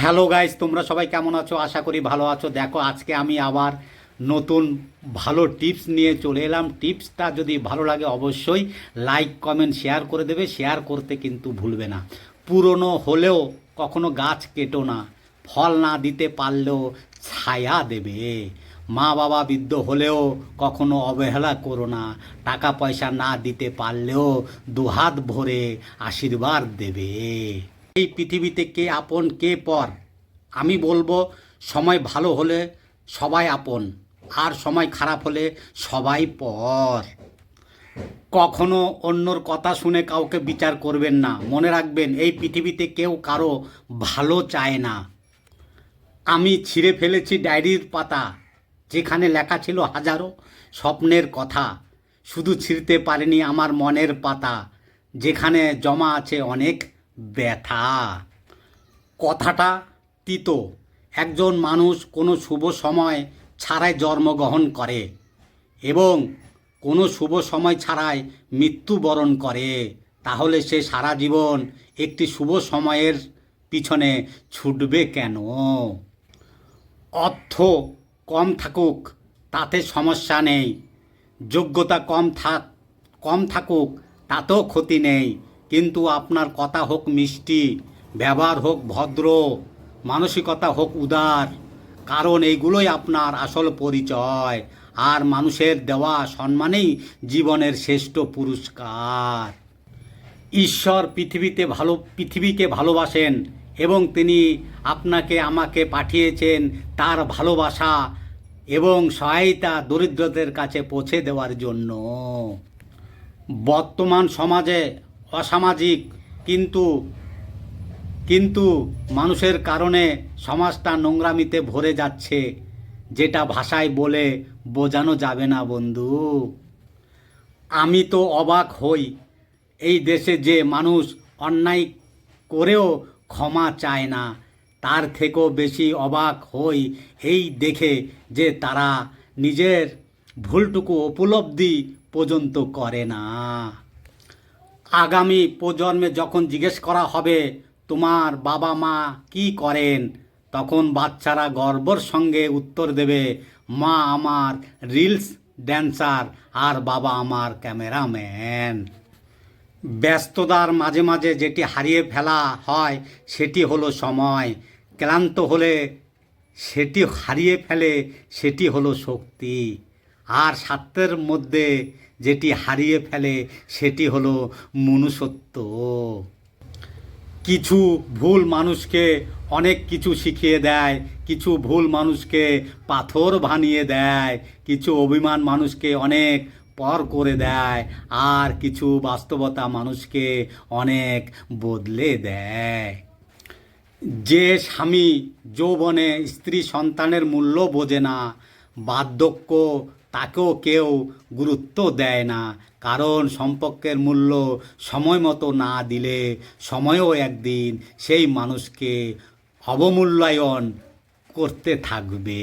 Hello guys, তোমরা সবাই কেমন আছো? আশা করি ভালো আছো। দেখো, আজকে আমি আবার নতুন ভালো টিপস নিয়ে চলে এলাম। টিপসটা যদি ভালো লাগে অবশ্যই লাইক, কমেন্ট, শেয়ার করে দেবে। শেয়ার করতে কিন্তু ভুলবে না। পুরনো হলেও কখনো গাছ কেটো না। ফল না দিতে পারলেও ছায়া দেবে। মা বাবা বৃদ্ধ হলেও কখনো অবহেলা করো না। টাকা পয়সা না দিতে পারলেও দুহাত ভরে আশীর্বাদ দেবে। এই পৃথিবীতে কে আপন, কে পর? আমি বলব, সময় ভালো হলে সবাই আপন, আর সময় খারাপ হলে সবাই পর। কখনো অন্যর কথা শুনে কাউকে বিচার করবেন না। মনে রাখবেন, এই পৃথিবীতে কেউ কারও ভালো চায় না। আমি ছিঁড়ে ফেলেছি ডায়েরির পাতা, যেখানে লেখা ছিল হাজারো স্বপ্নের কথা। শুধু ছিঁড়তে পারেনি আমার মনের পাতা, যেখানে জমা আছে অনেক ব্যথা। কথাটা তিতো। একজন মানুষ কোনো শুভ সময় ছাড়াই জন্মগ্রহণ করে এবং কোনো শুভ সময় ছাড়াই মৃত্যুবরণ করে। তাহলে সে সারা জীবন একটি শুভ সময়ের পিছনে ছুটবে কেন? অর্থ কম থাকুক, তাতে সমস্যা নেই। যোগ্যতা কম থাক কম থাকুক, তাতেও ক্ষতি নেই। কিন্তু আপনার কথা হোক মিষ্টি, ব্যবহার হোক ভদ্র, মানসিকতা হোক উদার, কারণ এইগুলোই আপনার আসল পরিচয়। আর মানুষের দেওয়া সম্মানেই জীবনের শ্রেষ্ঠ পুরস্কার। ঈশ্বর পৃথিবীতে ভালো, পৃথিবীকে ভালোবাসেন এবং তিনি আপনাকে, আমাকে পাঠিয়েছেন তার ভালোবাসা এবং সহায়তা দরিদ্রদের কাছে পৌঁছে দেওয়ার জন্য। বর্তমান সমাজে অসামাজিক, কিন্তু কিন্তু মানুষের কারণে সমাজটা নোংরামিতে ভরে যাচ্ছে, যেটা ভাষায় বলে বোঝানো যাবে না বন্ধু। আমি তো অবাক হই, এই দেশে যে মানুষ অন্যায় করেও ক্ষমা চায় না, তার থেকেও বেশি অবাক হই এই দেখে যে তারা নিজের ভুলটুকু উপলব্ধি পর্যন্ত করে না। আগামী প্রজন্মে যখন জিজ্ঞেস করা হবে, তোমার বাবা মা কি করেন? তখন বাচ্চারা গর্বর সঙ্গে উত্তর দেবে, মা আমার রিলস ড্যান্সার আর বাবা আমার ক্যামেরাম্যান। ব্যস্ততার মাঝে মাঝে যেটি হারিয়ে ফেলা হয়, সেটি হলো সময়। ক্লান্ত হলে সেটি হারিয়ে ফেলে, সেটি হলো শক্তি। আর স্বার্থের মধ্যে যেটি হারিয়ে ফেলে, সেটি হলো মনুষ্যত্ব। কিছু ভুল মানুষকে অনেক কিছু শিখিয়ে দেয়, কিছু ভুল মানুষকে পাথর বানিয়ে দেয়, কিছু অভিমান মানুষকে অনেক পর করে দেয়, আর কিছু বাস্তবতা মানুষকে অনেক বদলে দেয়। যে স্বামী যৌবনে স্ত্রী সন্তানের মূল্য বোঝে না, বার্ধক্য তাকেও কেউ গুরুত্ব দেয় না। কারণ সম্পর্কের মূল্য সময় মতো না দিলে সময়ও একদিন সেই মানুষকে অবমূল্যায়ন করতে থাকবে।